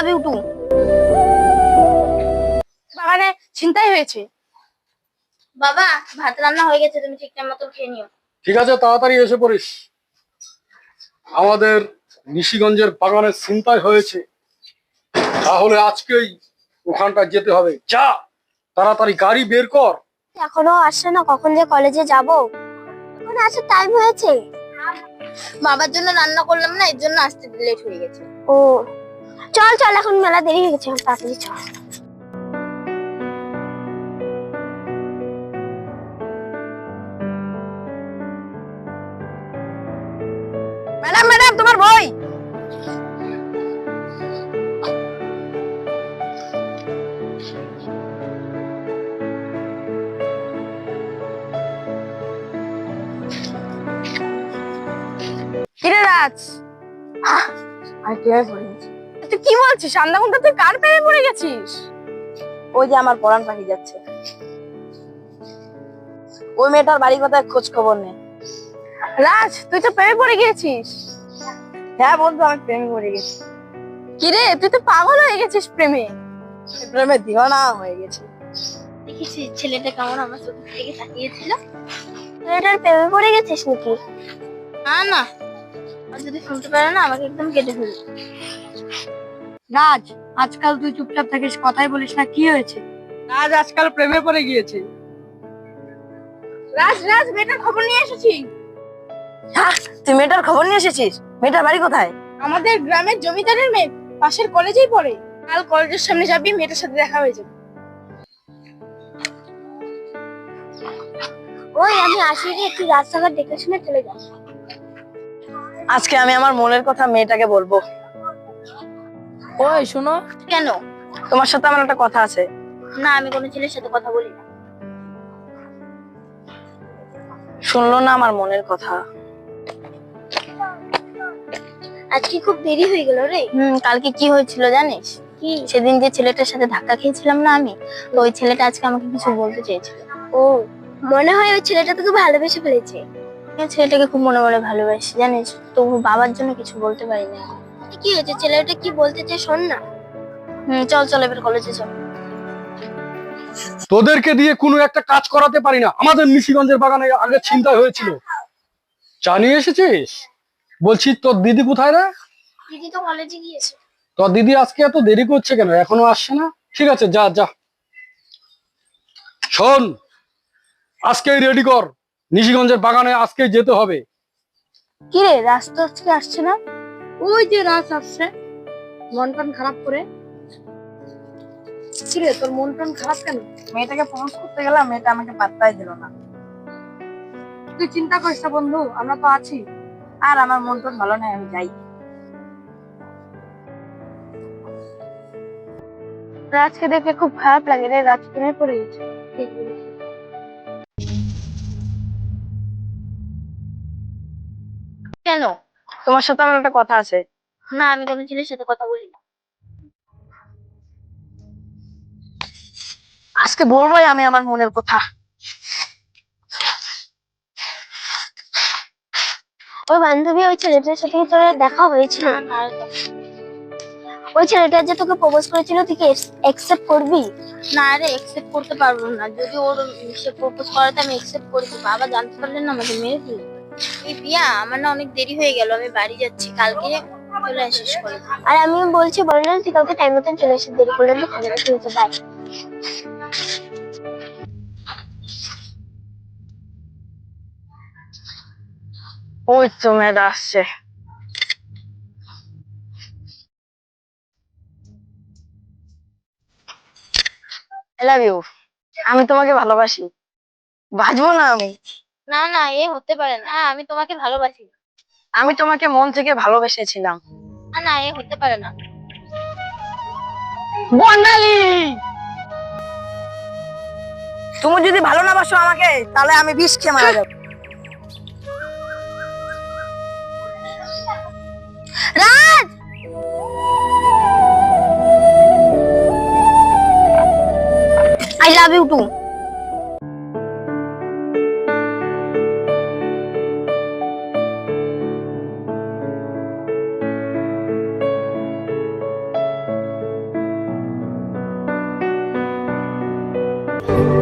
Love you two বাগানে চিন্তাই হয়েছে। বাবা ভাত রান্না হয়ে গেছে তুমি ঠিক টাইম মতো খেয়ে নিও। ঠিক আছে তাড়াতাড়ি এসে পড়িস। আমাদের নিশিগঞ্জের বাগানের চিন্তায় হয়েছে। তাহলে আজকেই ওখানটা যেতে হবে। যা তাড়াতাড়ি গাড়ি বের কর। এখনও আসছে না কখন যে কলেজে যাব? এখন আসার টাইম হয়েছে। বাবার জন্য রান্না করলাম না এর জন্য আসতে লেট হয়ে গেছে। ও চল চল এখন মেলা দেরি হয়ে গেছে তাড়াতাড়ি চল। ম্যাডাম ম্যাডাম তোমার বই। কিরে রাজ? আর পড়ে গেছি তুই কি বলছিস? আন্দামুন্ডা তুই কার প্রেমে পড়ে গেছিস? ওই যে আমার পরাণ পাখি যাচ্ছে। ওই মেয়েটার বাড়ি কোথায় খোঁজ খবর নেই। রাজ তুই তো প্রেমে পড়ে গিয়েছিস। হ্যাঁ বন্ধু আমি প্রেমে পড়ে গেছি। কিরে তুই তো পাগল হয়ে গেছিস প্রেমে। প্রেমে দিওয়ানা হয়ে গেছি। দেখেছিস ছেলেটা কেমন আমার চোখের দিকে তাকিয়েছিল। ছেলেটার প্রেমে পড়ে গেছিস নাকি? না না। আর যদি শুনতে পারে না আমাকে একদম কেটে ফেলবে। রাজ আজকাল তুই চুপচাপ থাকিস কথাই বলিস না কি হয়েছে? রাজ আজকাল প্রেমে পড়ে গিয়েছে। রাজ রাজ মেয়েটার খবর নিয়ে এসেছি। হ্যাঁ তুই মেয়েটার খবর নিয়ে এসেছিস? মেয়েটার বাড়ি কোথায়? আমাদের গ্রামের জমিদারের মেয়ে পাশের কলেজেই পড়ে। কাল কলেজের সামনে যাবি মেয়েটার সাথে দেখা হয়ে যাবে। ওই আমি আসি রে তুই রাস্তাঘাট দেখে শুনে চলে যা আজকে আমি আমার মনের কথা মেয়েটাকে বলব। ওই শোনো। কেন? তোমার সাথে আমার একটা কথা আছে। না আমি কোনো ছেলের সাথে কথা বলি না। শুনলো না আমার মনের কথা। আজকে খুব দেরি হয়ে গেল রে। হুম কালকে কি হয়েছিল জানিস? কি? সেদিন যে ছেলেটার সাথে ধাক্কা খেয়েছিলাম না আমি তো ওই ছেলেটা আজকে আমাকে কিছু বলতে চেয়েছিল। ও মনে হয় ওই ছেলেটা তোকে ভালোবেসে ফেলেছে। আমি ছেলেটাকে খুব মনে মনে ভালোবাসি জানিস? তবু বাবার জন্য কিছু বলতে পারি না। কি হয়েছে? ছেলেটা কি বলতে চায়? শোন না। হুম চল চল এবার কলেজে চল। তোদেরকে দিয়ে কোনো একটা কাজ করাতে পারি না। আমাদের নিশিগঞ্জের বাগানে আগে চিন্তা হয়েছিল। জানিয়ে এসেছিস? বলছি তোর দিদি কোথায় রে? দিদি তো কলেজে গিয়েছে। তোর দিদি আজকে এত দেরি করছে কেন? এখনও আসছে না? ঠিক আছে যা যা। শোন আজকেই রেডি কর। নিশিগঞ্জের বাগানে আজকেই যেতে হবে। কি রে রাস্তা আজকে আসছে না? ওই যে রাজ আসছে। মন টন খারাপ করে। কিরে, তোর মন টন খারাপ কেন? মেয়েটাকে প্রপোজ করতে গেলাম, মেয়েটা আমাকে পাত্তাই দিল না। তুই চিন্তা করিস না বন্ধু, আমরা তো আছি। আর আমার মন টন ভালো নাই, আমি যাই। রাজকে দেখে খুব খারাপ লাগে রে, রাজ প্রেমে পড়ে গেছে। কেন তোমার সাথে আমার একটা কথা আছে। না আমি কোনো ছেলের সাথে কথা বলি না। আজকে বলবোই আমি আমার মনের কথা। ওই বান্ধবী ওই ছেলেটার সাথে তোর দেখা হয়েছিল? ওই ছেলেটা যে তোকে প্রপোজ করেছিল তুই কি অ্যাকসেপ্ট করবি? না রে একসেপ্ট করতে পারব না। যদি ওর সে প্রপোজ করাতে আমি একসেপ্ট করেছি বাবা জানতে পারলে না আমাকে মেরে ফেলবে। এই বিয়া আমার না অনেক দেরি হয়ে গেল আমি বাড়ি যাচ্ছি কালকে চলে আসিস কলেজে আর আমি বলছি বলে না তুই কাউকে টাইম মতন চলে এসে দেরি করলে তো না ঠিক আছে বাই ওই তো মেয়েটা আসছে। আই লাভ ইউ আমি তোমাকে ভালোবাসি। বাজবো না আমি। না না এ হতে পারে না। হ্যাঁ, আমি তোমাকে ভালোবাসি। আমি তোমাকে মন থেকে ভালোবেসেছিলাম। না না এ হতে পারে না। বর্ণালী! তুমি যদি ভালো না বাসো আমাকে তাহলে আমি বিষ খেয়ে মারা যাব। Raj! I love you too না